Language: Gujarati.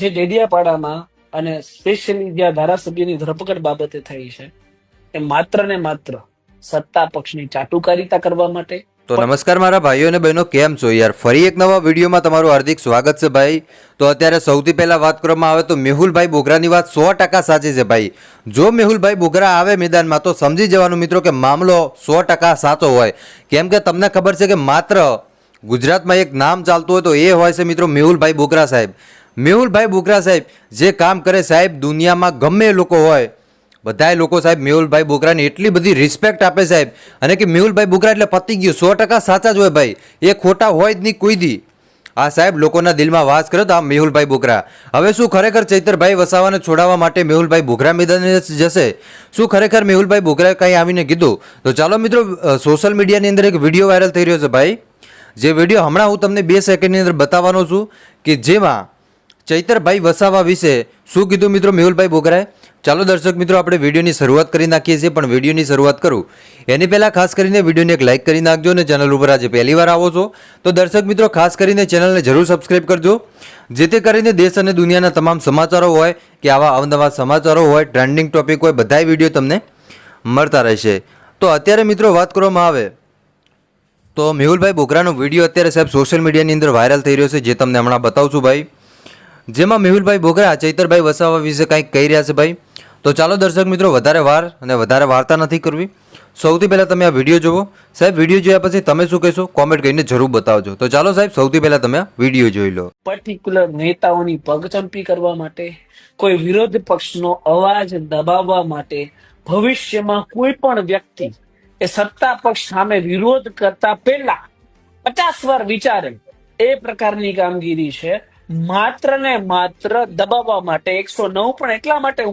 જે ડેડિયાપાડામાં અને સ્પેશિયલી જ્યાં ધારાસભ્યની ધરપકડ બાબતે થઈ છે, એ માત્ર ને માત્ર સત્તા પક્ષની ચાટુકારિતા કરવા માટે. તો નમસ્કાર મારા ભાઈઓ અને બહેનો, કેમ છો? યાર, ફરી એક નવા વિડીયોમાં તમારું હાર્દિક સ્વાગત છે ભાઈ. તો અત્યારે સૌથી પહેલાં વાત કરવામાં આવે તો મેહુલભાઈ બોગરાની વાત સો ટકા સાચી છે ભાઈ. જો મેહુલભાઈ બોગરા આવે મેદાનમાં, તો સમજી જવાનું મિત્રો કે મામલો સો ટકા સાચો હોય. કેમ કે તમને ખબર છે કે માત્ર ગુજરાતમાં એક નામ ચાલતું હોય તો એ હોય છે મિત્રો મેહુલભાઈ બોગરા સાહેબ. મેહુલભાઈ બોગરા સાહેબ, જે કામ કરે સાહેબ, દુનિયામાં ગમે લોકો હોય, બધાય લોકો સાહેબ મેહુલભાઈ બોગરાને એટલી બધી રિસ્પેક્ટ આપે સાહેબ. અને કે મેહુલભાઈ બોગરા એટલે પતી ગયું, સો ટકા સાચા જ હોય ભાઈ. એ ખોટા હોય જ નહીં કોઈ દી. આ સાહેબ લોકોના દિલમાં વાસ કર્યો તો આ મેહુલભાઈ બોગરા હવે શું ખરેખર ચૈતરભાઈ વસાવાને છોડાવવા માટે મેહુલભાઈ બોગરા મેદાને જશે? શું ખરેખર મેહુલભાઈ બોગરાએ કંઈ આવીને કીધું? તો ચાલો મિત્રો સોશિયલ મીડિયાની અંદર એક વીડિયો વાયરલ થઈ રહ્યો છે ભાઈ. જે વીડિયો હમણાં હું તમને બે સેકન્ડની અંદર બતાવવાનો છું કે જેમાં ચૈતરભાઈ વસાવા વિશે શું કીધું મિત્રો મેહુલભાઈ બોગરાએ? ચાલો દર્શક મિત્રો, આપણે વિડીયોની શરૂઆત કરી નાખીએ છીએ, પણ વિડીયોની શરૂઆત કરું. એની પહેલાં ખાસ કરીને વિડીયોને એક લાઇક કરી નાખજો અને ચેનલ ઉપર આજે પહેલી વાર આવો છો, તો દર્શક મિત્રો, ખાસ કરીને ચેનલને જરૂર સબસ્ક્રાઈબ કરજો, જેથી કરીને દેશ અને દુનિયાના તમામ સમાચારો હોય કે આવા અવનવા સમાચારો હોય, ટ્રેન્ડિંગ ટોપિક હોય, બધાય વીડિયો તમને મળતા રહેશે. તો અત્યારે મિત્રો વાત કરવામાં આવે, તો મેહુલભાઈ બોગરાનો વીડિયો અત્યારે સાહેબ સોશિયલ મીડિયાની અંદર વાયરલ થઈ રહ્યો છે, જે તમને હમણાં બતાવું છું ભાઈ. જેમાં મેહુલભાઈ બોગરા, ચૈતરભાઈ વસાવા વિશે કંઈક કહી રહ્યા છે ભાઈ. તો ચાલો દર્શક મિત્રો, વધારે વાર અને વધારે વાર્તા નથી કરવી. સૌથી પહેલાં તમે આ વીડિયો જુઓ. સાહેબ, વીડિયો જોયા પછી તમે શું કહેશો? કોમેન્ટ કરીને જરૂર બતાવજો. તો ચાલો સાહેબ, સૌથી પહેલાં તમે વીડિયો જોઈ લો. પર્ટિક્યુલર નેતાઓની પગચંપી કરવા માટે, કોઈ વિરોધ પક્ષનો અવાજ દબાવવા માટે, ભવિષ્યમાં કોઈ પણ વ્યક્તિ એ સત્તા પક્ષ સામે વિરોધ કરતા પહેલા પચાસ વાર વિચારે. એ પ્રકારની કામગીરી છે. માત્ર ને માત્ર દબાવવા માટે એકસો નવ પણ એટલા માટે